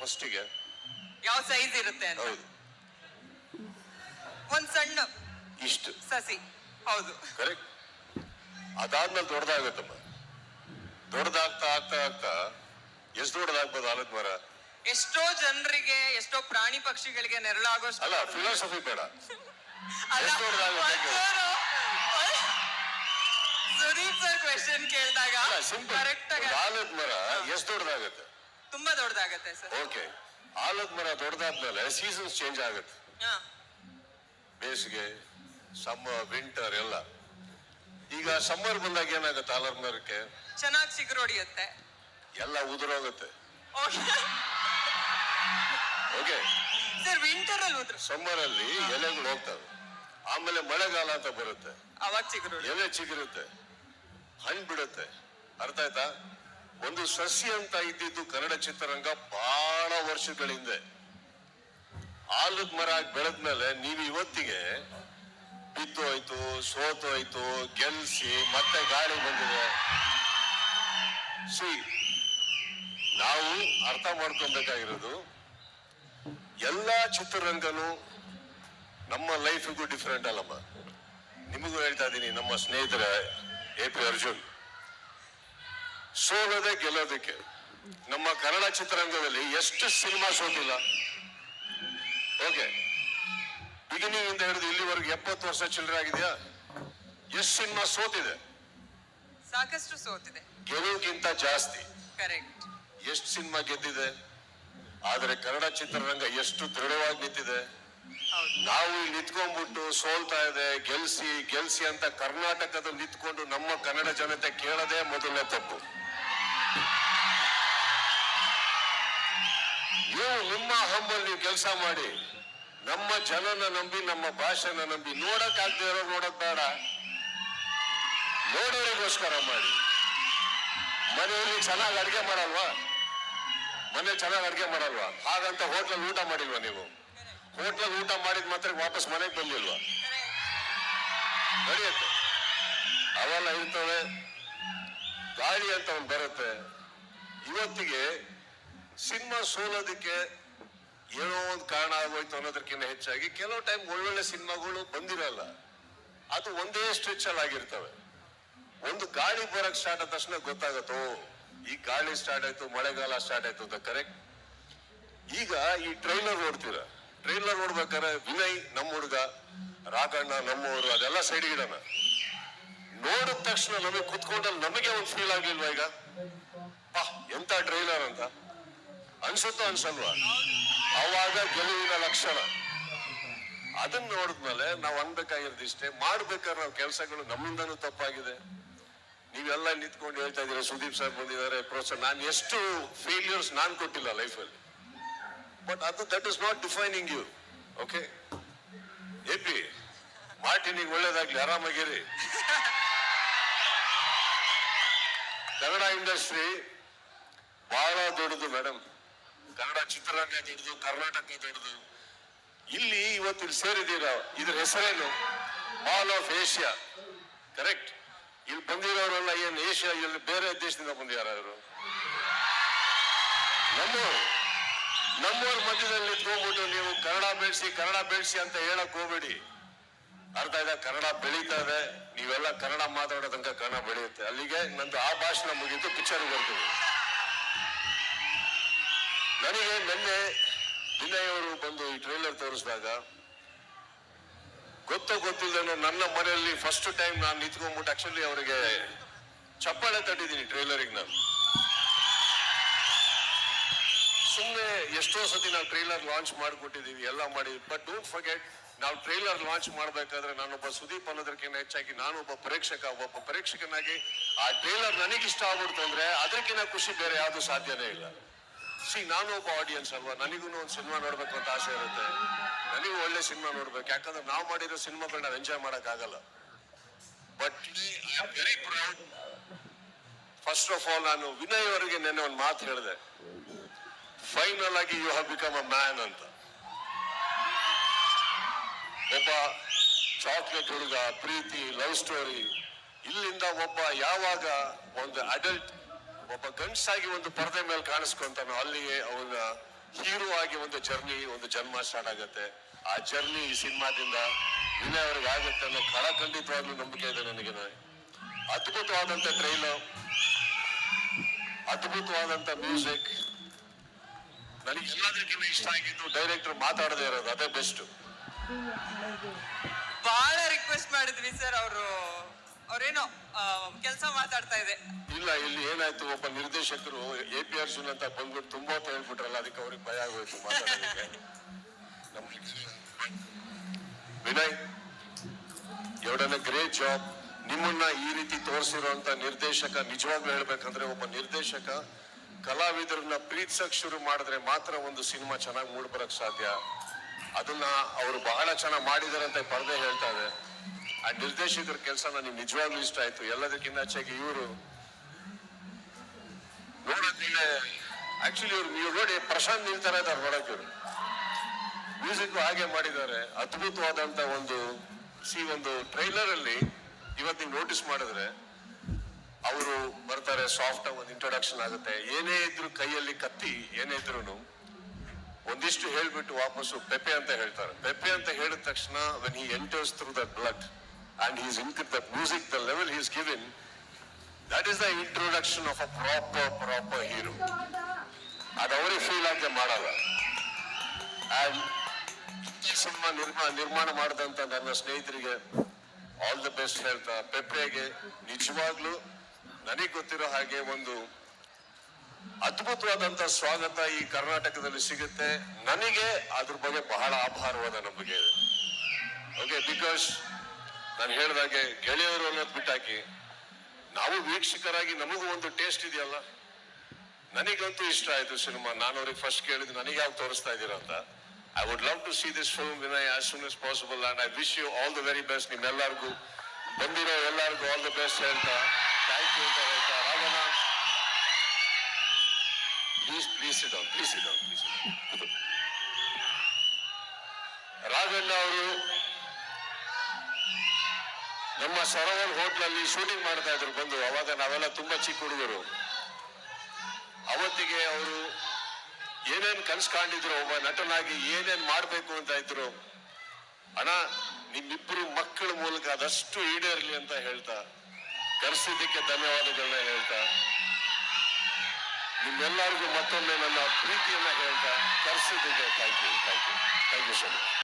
ಫಸ್ಟಿಗೆ ಯಾವ ಸೈಜ್ ಇರುತ್ತೆ ಅಂತ? ಹೌದು. ಒಂದ್ ಸಣ್ಣ ಇಷ್ಟು. ಸಸಿ. ಹೌದು. ಕರೆಕ್ಟ್ ಅದಾದ್ಮೇಲೆ ದೊಡ್ಡದಾಗತ್ತಮ್ಮ. ದೊಡ್ಡದಾಗ್ತಾ ಆಗ್ತಾ ಆಗ್ತಾ ಎಷ್ಟು ದೊಡ್ಡದಾಗ್ಬೋದು ಆಲದ ಮರ ಎಷ್ಟೋ ಜನರಿಗೆ ಎಷ್ಟೋ ಪ್ರಾಣಿ ಪಕ್ಷಿಗಳಿಗೆ ನೆರಳಾಗೋಷ್ಟು ಅಲ್ಲ ಫಿಲಾಸಫಿ ಬೇಡ. ಅಲ್ಲ, ಎಷ್ಟು ದೊಡ್ಡದಾಗುತ್ತೆ ಒಂಚೂರು- ಸುದೀಪ್ ಸರ್ ಕ್ವೆಶನ್ ಕೇಳಿದಾಗ ಅಲ್ಲ ಸಿಂಪಲ್ ಕರೆಕ್ಟ್ ಆಗಿ ಆಲದ ಮರ ಎಷ್ಟು ದೊಡ್ಡದಾಗತ್ತೆ? ತುಂಬಾ ದೊಡ್ಡದಾಗತ್ತೆ ಸರ್. ಓಕೆ ಆಲದ ಮರ ದೊಡ್ಡದಾದ್ಮೇಲೆ ಸೀಸನ್ಸ್ ಚೇಂಜ್ ಆಗುತ್ತೆ. ಹಾ. ಬೇಸಿಗೆ ಸಮ್ಮರ್ ವಿಂಟರ್ ಎಲ್ಲ. ಈಗ ಸಮ್ಮರ್ ಬಂದಾಗ ಏನಾಗುತ್ತೆ ಆಲದ ಮರಕ್ಕೆ? ಚೆನ್ನಾಗಿ ಚಿಗುರು ಹೊಡಿಯುತ್ತೆ. ಎಲ್ಲ ಉದುರೋಗುತ್ತೆ ಓಕೆ ಸರ್ ವಿಂಟರ್ ಅಲ್ಲಿ ಸಮ್ಮರ್ ಅಲ್ಲಿ ಎಲೆಗಳು ಹೋಗ್ತವೆ. ಆಮೇಲೆ ಮಳೆಗಾಲ ಅಂತ ಬರುತ್ತೆ. ಅವಾಗ ಚಿಗುರು ಹೊಡಿ- ಎಲೆ ಚಿಗುರುತ್ತೆ. ಹಣ್ಣು ಬಿಡುತ್ತೆ. ಅರ್ಥ ಆಯ್ತಾ? ಒಂದು ಸಸ್ಯ ಅಂತ ಇದ್ದಿದ್ದು ಕನ್ನಡ ಚಿತ್ರರಂಗ ಬಹಳ ವರ್ಷಗಳ ಹಿಂದೆ. ಆಲದ ಮರ ಬೆಳೆದ್ಮೇಲೆ ನೀವು ಇವತ್ತಿಗೆ ಬಿದ್ದು ಹೋಯ್ತು ಸೋತು ಹೋಯ್ತು ಗೆಲ್ಸಿ, ಮತ್ತೆ ಗಾಳಿ ಬಂದಿದೆ. ಸಿ, ನಾವು ಅರ್ಥ ಮಾಡ್ಕೊಬೇಕಾಗಿರೋದು ಎಲ್ಲಾ ಚಿತ್ರರಂಗನು ನಮ್ಮ ಲೈಫಿಗೂ ಡಿಫ್ರೆಂಟ್ ಅಲ್ಲಮ್ಮ. ನಿಮಗೂ ಹೇಳ್ತಾ ಇದ್ದೀನಿ, ನಮ್ಮ ಸ್ನೇಹಿತರ ಎ ಪಿ ಅರ್ಜುನ್. ಸೋಲದೆ ಗೆಲ್ಲೋದಕ್ಕೆ. ನಮ್ಮ ಕನ್ನಡ ಚಿತ್ರರಂಗದಲ್ಲಿ ಎಷ್ಟು ಸಿನಿಮಾ ಸೋತಿಲ್ಲ. ಓಕೆ. ಬಿಗಿನಿಂಗ್ ಇಂದ ಹಿಡಿದು ಇಲ್ಲಿವರೆಗೆ ಎಪ್ಪತ್ತು ವರ್ಷ ಚಿಲ್ಲರೆ ಆಗಿದೆಯಾ? ಎಷ್ಟು ಸಿನಿಮಾ ಸೋತಿದೆ? ಸಾಕಷ್ಟು ಸೋತಿದೆ. ಗೆಲುವಿಗಿಂತ ಜಾಸ್ತಿ. ಕರೆಕ್ಟ್. ಎಷ್ಟು ಸಿನಿಮಾ ಗೆದ್ದಿದೆ? ಆದರೆ ಕನ್ನಡ ಚಿತ್ರರಂಗ ಎಷ್ಟು ದೃಢವಾಗಿ ನಿಂತಿದೆ? ನಾವು ಇಲ್ಲಿ ನಿಂತ್ಕೊಂಡ್ಬಿಟ್ಟು ಸೋಲ್ತಾ ಇದೆ ಗೆಲ್ಸಿ ಗೆಲ್ಸಿ ಅಂತ ಕರ್ನಾಟಕದ ನಿಂತ್ಕೊಂಡು ನಮ್ಮ ಕನ್ನಡ ಜನತೆ ಕೇಳದೆ ಮೊದಲನೇ ತಪ್ಪು. ನಿಮ್ಮ ಹಂಬಲ್ಲಿ ನೀವು ಕೆಲಸ ಮಾಡಿ, ನಮ್ಮ ಜನನ ನಂಬಿ, ನಮ್ಮ ಭಾಷೆನ ನಂಬಿ, ನೋಡಕ್ ಇರೋ ನೋಡಕ್ ಬೇಡ. ನೋಡೋರಿಗೋಸ್ಕರ ಮಾಡಿ. ಮನೆಯಲ್ಲಿ ಚೆನ್ನಾಗಿ ಅಡುಗೆ ಮಾಡಲ್ವಾ? ಮನೆ ಚೆನ್ನಾಗಿ ಅಡುಗೆ ಮಾಡಲ್ವಾ? ಹಾಗಂತ ಹೋಟ್ಲಲ್ಲಿ ಊಟ ಮಾಡಿಲ್ವಾ ನೀವು? ಹೋಟ್ಲಲ್ಲಿ ಊಟ ಮಾಡಿದ ಮಾತ್ರ ವಾಪಸ್ ಮನೆಗೆ ಬಂದಿಲ್ವಾ? ನಡೆಯುತ್ತೆ. ಅವೆಲ್ಲ ಇರ್ತವೆ. ಗಾಳಿ ಅಂತ ಒಂದು ಬರುತ್ತೆ. ಇವತ್ತಿಗೆ ಸಿನಿಮಾ ಸೋಲೋದಕ್ಕೆ ಏನೋ ಒಂದು ಕಾರಣ ಆಗೋಯ್ತು ಅನ್ನೋದಕ್ಕಿಂತ ಹೆಚ್ಚಾಗಿ ಕೆಲವು ಟೈಮ್ ಒಳ್ಳೊಳ್ಳೆ ಸಿನಿಮಾಗಳು ಬಂದಿರಲ್ಲ, ಅದು ಒಂದೇ ಸ್ಟ್ರೆಚ್ ಅಲ್ಲಿ ಆಗಿರ್ತವೆ. ಒಂದು ಗಾಳಿ ಬರಕ್ ಸ್ಟಾರ್ಟ್ ಆದ ತಕ್ಷಣ ಗೊತ್ತಾಗತ್ತೋ, ಈ ಗಾಳಿ ಸ್ಟಾರ್ಟ್ ಆಯ್ತು, ಮಳೆಗಾಲ ಸ್ಟಾರ್ಟ್ ಆಯ್ತು ಅಂತ ಕರೆಕ್ಟ್ ಈಗ ಈ ಟ್ರೈಲರ್ ನೋಡ್ತೀರಾ. ಟ್ರೈಲರ್ ನೋಡ್ಬೇಕಾದ್ರೆ ವಿನಯ್ ನಮ್ಮ ಹುಡುಗ, ರಾಘಣ್ಣ ನಮ್ಮವರು ಅದೆಲ್ಲ ಸೈಡ್ ಇಡೋಣ ನೋಡಿದ ತಕ್ಷಣ ನಮಗೆ ಕುತ್ಕೊಂಡಲ್ಲಿ ನಮಗೆ ಒಂದು ಫೀಲ್ ಆಗ್ಲಿಲ್ವಾ ಈಗ? ಎಂತ ಟ್ರೈಲರ್ ಅಂತ? ಅನ್ಸುತ್ತೋ ಅನ್ಸಲ್ವಾ? ಅವಾಗ ಗೆಲುವಿನ ಲಕ್ಷಣ. ಅದನ್ನ ನೋಡಿದ್ಮೇಲೆ ನಾವು ಅನ್ಬೇಕಾಗಿರೋದು ಇಷ್ಟೇ, ಮಾಡ್ಬೇಕಾದ್ರೆ ನಾವು ಕೆಲಸಗಳು ನಮ್ಮಿಂದನೂ ತಪ್ಪಾಗಿದೆ. ನೀವೆಲ್ಲ ನಿಂತ್ಕೊಂಡು ಹೇಳ್ತಾ ಇದ್ದೀರಾ, ಸುದೀಪ್ ಸರ್ ಬಂದಿದ್ದಾರೆ, ಪ್ರೋತ್ಸಾಹ. ನಾನು ಎಷ್ಟು ಫೇಲ್ಯೂರ್ಸ್ ನಾನು ಕೊಟ್ಟಿಲ್ಲ ಲೈಫಲ್ಲಿ ಬಟ್ ಅದು that is not defining you okay A P ನೀವು ಒಳ್ಳೇದಾಗ್ಲಿ, ಆರಾಮಾಗಿರಿ. ಕನ್ನಡ ಇಂಡಸ್ಟ್ರಿ ಬಹಳ ದೊಡ್ಡದು ಮೇಡಮ್ ಕನ್ನಡ ಚಿತ್ರರಂಗ ಹಿಡಿದು ಕರ್ನಾಟಕ ಹಿಡಿದು ಇಲ್ಲಿ ಇವತ್ತು ಇಲ್ಲಿ ಸೇರಿದ್ದೀರಾ. ಇದ್ರ ಹೆಸರೇನು? ಆಲ್ ಆಫ್ ಏಷ್ಯಾ ಕರೆಕ್ಟ್ ಇಲ್ಲಿ ಬಂದಿರೋರೆಲ್ಲ ಏನು ಏಷ್ಯಾ ಇಲ್ಲಿ ಬೇರೆ ದೇಶದಿಂದ ಬಂದಿದ್ದಾರೆ ಅವರು ನಮ್ಮ ನಮ್ಮವ್ರ ಮಧ್ಯದಲ್ಲಿ ಹೋಗ್ಬಿಟ್ಟು ನೀವು ಕನ್ನಡ ಬೆಳೆಸಿ ಕನ್ನಡ ಬೆಳೆಸಿ ಅಂತ ಹೇಳಕ್ ಹೋಗ್ಬೇಡಿ. ಅರ್ಥ ಇದೆ ಕನ್ನಡ ಬೆಳೀತಾ ಇದೆ. ನೀವೆಲ್ಲ ಕನ್ನಡ ಮಾತಾಡೋ ಕನ್ನಡ ಬೆಳೆಯುತ್ತೆ. ಅಲ್ಲಿಗೆ ನಂದು ಆ ಭಾಷಣ ಮುಗಿತು ಪಿಕ್ಚರ್ ಬರ್ತೀವಿ. ನನಗೆ ನಿನ್ನೆ ದಿನಯವರು ಬಂದು ಈ ಟ್ರೈಲರ್ ತೋರಿಸಿದಾಗ, ಗೊತ್ತ ಗೊತ್ತಿಲ್ಲದೆ ನನ್ನ ಮನೆಯಲ್ಲಿ ಫಸ್ಟ್ ಟೈಮ್ ನಾನು ನಿಂತ್ಕೊಂಡ್ಬಿಟ್ಟು ಆಕ್ಚುಲಿ ಅವರಿಗೆ ಚಪ್ಪಾಳೆ ತಟ್ಟಿದ್ದೀನಿ ಟ್ರೈಲರಿಗೆ ನಾನು. ಸುಮ್ಮನೆ ಎಷ್ಟೋ ಸತಿ ನಾವು ಟ್ರೈಲರ್ ಲಾಂಚ್ ಮಾಡಿಕೊಟ್ಟಿದ್ದೀವಿ ಎಲ್ಲ ಮಾಡಿ ಬಟ್ ಡೋಂಟ್ ಫರ್ಗೆಟ್ ನಾವು ಟ್ರೈಲರ್ ಲಾಂಚ್ ಮಾಡಬೇಕಾದ್ರೆ ನಾನೊಬ್ಬ ಸುದೀಪ್ ಅನ್ನೋದಕ್ಕಿಂತ ಹೆಚ್ಚಾಗಿ ನಾನು ಒಬ್ಬ ಪ್ರೇಕ್ಷಕ, ಒಬ್ಬ ಪ್ರೇಕ್ಷಕನಾಗಿ ಆ ಟ್ರೈಲರ್ ನನಗಿಷ್ಟ ಆಗ್ಬಿಡ್ತು ಅಂದ್ರೆ ಅದಕ್ಕಿಂತ ಖುಷಿ ಬೇರೆ ಯಾವುದು ಸಾಧ್ಯನೇ ಇಲ್ಲ. ಸಿ ನಾನು ಒಬ್ಬ ಆಡಿಯನ್ಸ್ ಅಲ್ವಾ? ನನಗೂ ಒಂದು ಸಿನಿಮಾ ನೋಡ್ಬೇಕು ಅಂತ ಆಸೆ ಇರುತ್ತೆ. ನನಗೂ ಒಳ್ಳೆ ಸಿನಿಮಾ ನೋಡ್ಬೇಕು. ಯಾಕಂದ್ರೆ ನಾವು ಮಾಡಿರೋ ಸಿನಿಮಾಗಳನ್ನ ಎಂಜಾಯ್ ಆಗಲ್ಲ but I very proud first of all ನಾನು ವಿನಯ್ ಅವರಿಗೆ ನೆನ್ನೆ ಒಂದು ಮಾತು ಹೇಳಿದೆ. ಫೈನಲ್ ಆಗಿ you have become a man ಅಂತ. ಒಬ್ಬ ಚಾಕ್ಲೇಟ್ ಹುಡುಗ, ಪ್ರೀತಿ ಲವ್ ಸ್ಟೋರಿ ಇಲ್ಲಿಂದ ಒಬ್ಬ ಯಾವಾಗ ಒಂದು ಅಡಲ್ಟ್ ಒಬ್ಬ ಗಂಡಸಾಗಿ ಒಂದು ಪರದೆ ಮೇಲೆ ಕಾಣಿಸ್ಕೊಂತಾನೋ, ಅಲ್ಲಿಗೆ ಅವನ ಹೀರೋ ಆಗಿ ಒಂದು ಜರ್ನಿ ಒಂದು ಜನ್ಮ ಸ್ಟಾರ್ಟ್ ಆಗುತ್ತೆ. ಆ ಜರ್ನಿ ಈ ಸಿನಿಮಾದಿಂದ ವಿನಯ್ ಅವ್ರಿಗೆ ಆಗುತ್ತೆ ಅನ್ನೋ ಖಡಖಂಡಿತವಾಗ್ಲೂ ನಂಬಿಕೆ ಇದೆ ನನಗೆ. ಅದ್ಭುತವಾದಂತ ಟ್ರೈಲರ್ ಅದ್ಭುತವಾದಂತ ಮ್ಯೂಸಿಕ್ ನನಗೆ ಎಲ್ಲದಕ್ಕಿಂತ ಇಷ್ಟ ಆಗಿದ್ದು ಡೈರೆಕ್ಟರ್ ಮಾತಾಡದೇ ಇರೋದು, ಅದೇ ಬೆಸ್ಟ್ ಬಹಳ ರಿಕ್ವೆಸ್ಟ್ ಮಾಡಿದ್ವಿ ಸರ್ ಅವರು. ಅವ್ರೇನೋ ಕೆಲಸ ಮಾತಾಡ್ತಾ ಇದೆ. ಇಲ್ಲ, ಇಲ್ಲಿ ಏನಾಯ್ತು, ಒಬ್ಬ ನಿರ್ದೇಶಕರು ಎ ಪಿ ಅರ್ಜುನ್ ಅಂತ ಬಂದ್ಬಿಟ್ಟು ತುಂಬಾ ಅಂತ ಹೇಳ್ಬಿಟ್ರಲ್ಲ, ಅದಕ್ಕೆ ಅವ್ರಿಗೆ ಭಯ ಆಗೋಯ್ತು ವಿನಯ್, ಎರಡನ ಗ್ರೇಟ್ ಜಾಬ್ ನಿಮ್ಮನ್ನ ಈ ರೀತಿ ತೋರಿಸಿರುವಂತ ನಿರ್ದೇಶಕ, ನಿಜವಾಗ್ಲೂ ಹೇಳ್ಬೇಕಂದ್ರೆ ಒಬ್ಬ ನಿರ್ದೇಶಕ, ಕಲಾವಿದರನ್ನ ಪ್ರೀತ್ಸಕ್ ಶುರು ಮಾಡಿದ್ರೆ ಮಾತ್ರ ಒಂದು ಸಿನಿಮಾ ಚೆನ್ನಾಗಿ ಮೂಡ್ ಬರಕ್ ಸಾಧ್ಯ. ಅದನ್ನ ಅವರು ಬಹಳ ಚೆನ್ನಾಗಿ ಮಾಡಿದಾರೆ ಅಂತ ಪರದೆ ಹೇಳ್ತಾ ಇದೆ. ಆ ನಿರ್ದೇಶಕರ ಕೆಲಸ ನನಗೆ ನಿಜವಾಗ್ಲೂ ಇಷ್ಟ ಆಯ್ತು. ಎಲ್ಲದಕ್ಕಿಂತ ಹೆಚ್ಚಾಗಿ ಇವರು ನೋಡೋದಿಲ್ಲ ಆಕ್ಚುಲಿ ಇವ್ರು ನೀವು ನೋಡಿ ಪ್ರಶಾಂತ್ ನಿಲ್ತಾರ ಇದ್ದಾರೆ ನೋಡಕ್ ಇವ್ರು. ಮ್ಯೂಸಿಕ್ ಹಾಗೆ ಮಾಡಿದ್ದಾರೆ. ಅದ್ಭುತವಾದಂತ ಒಂದು ಸಿ ಒಂದು ಟ್ರೈಲರ್ ಅಲ್ಲಿ ಇವತ್ತು ನೋಟಿಸ್ ಮಾಡಿದ್ರೆ ಅವರು ಬರ್ತಾರೆ ಸಾಫ್ಟ್ ಒಂದು ಇಂಟ್ರೊಡಕ್ಷನ್ ಆಗುತ್ತೆ. ಏನೇ ಇದ್ರು ಕೈಯಲ್ಲಿ ಕತ್ತಿ, ಏನೇ ಇದ್ರು ಒಂದಿಷ್ಟು ಹೇಳ್ಬಿಟ್ಟು ವಾಪಸ್ಸು ಪೆಪೆ ಅಂತ ಹೇಳ್ತಾರೆ. ಪೆಪೆ ಅಂತ ಹೇಳಿದ ತಕ್ಷಣ when he enters through that blood and he's in that music the level he's giving that is the introduction of a proper proper hero ಅದು ಅವರೇ ಫೀಲ್ ಆಗದೆ ಮಾಡಲ್ಲ. ಅಂಡ್ ಸಿನಿಮಾ ನಿರ್ಮಾ, ನಿರ್ಮಾಣ ಮಾಡಿದಂತ ನನ್ನ ಸ್ನೇಹಿತರಿಗೆ ಆಲ್ ದ ಬೆಸ್ಟ್ ಹೇಳ್ತಾ, ಪೆಪ್ಪೆಗೆ ನಿಜವಾಗ್ಲೂ ನನಗೆ ಗೊತ್ತಿರೋ ಹಾಗೆ ಒಂದು ಅದ್ಭುತವಾದಂತ ಸ್ವಾಗತ ಈ ಕರ್ನಾಟಕದಲ್ಲಿ ಸಿಗುತ್ತೆ. ನನಗೆ ಅದ್ರ ಬಗ್ಗೆ ಬಹಳ ಆಭಾರವಾದ ಇದೆ. ಓಕೆ ಬಿಕಾಸ್ ನಾನು ಹೇಳಿದಾಗೆ ಗೆಳೆಯರು ಅನ್ನೋದು ಬಿಟ್ಟಾಕಿ, ನಾವು ವೀಕ್ಷಕರಾಗಿ ನಮಗೂ ಒಂದು ಟೇಸ್ಟ್ ಇದೆಯಲ್ಲ? ನನಗಂತೂ ಇಷ್ಟ ಆಯ್ತು ಸಿನಿಮಾ. ನಾನು ಅವ್ರಿಗೆ ಫಸ್ಟ್ ಕೇಳಿದ್ದು ನನಗೆ ಯಾವಾಗ ತೋರಿಸ್ತಾ ಇದ್ದೀರಾ ಅಂತ. I would love to see this film Vinay as soon is possible and I wish you all the very best ನಿಮ್ಮೆಲ್ಲರಿಗೂ. ಬಂದಿರೋ ಎಲ್ಲರಿಗೂ ಆಲ್ ದ ಬೆಸ್ಟ್ ಹೇಳ್ತಾ ಥ್ಯಾಂಕ್ ಯು ಅಂತ ಹೇಳ್ತಾ ರಾಘವ ಪ್ಲೀಸ್ ಪ್ಲೀಸ್ ಇಡೌನ್ ಪ್ಲೀಸ್ ಪ್ಲೀಸ್ ರಾಘಣ್ಣ ಅವರು ನಮ್ಮ ಸರೋವರ್ ಹೋಟ್ಲಲ್ಲಿ ಶೂಟಿಂಗ್ ಮಾಡ್ತಾ ಇದ್ರು, ಬಂದು. ಅವಾಗ ನಾವೆಲ್ಲ ತುಂಬಾ ಚಿಕ್ಕ ಹುಡುಗರು. ಅವತ್ತಿಗೆ ಅವರು ಏನೇನ್ ಕನ್ಸ್ ಕಾಣಿದ್ರು ಒಬ್ಬ ನಟನಾಗಿ ಏನೇನ್ ಮಾಡ್ಬೇಕು ಅಂತ ಇದ್ರು. ಅಣ್ಣ, ನಿಮ್ಮಿಬ್ರು ಮಕ್ಕಳ ಮೂಲಕ ಅದಷ್ಟು ಈಡೇರ್ಲಿ ಅಂತ ಹೇಳ್ತಾ, ಕರೆಸಿದ್ದಕ್ಕೆ ಧನ್ಯವಾದಗಳನ್ನ ಹೇಳ್ತಾ ನಿಮ್ಮೆಲ್ಲರಿಗೂ ಮತ್ತೊಮ್ಮೆ ನನ್ನ ಪ್ರೀತಿಯನ್ನು ಹೇಳ್ತಾ ಕರೆಸಿದ್ದಕ್ಕೆ thank you thank you thank you so much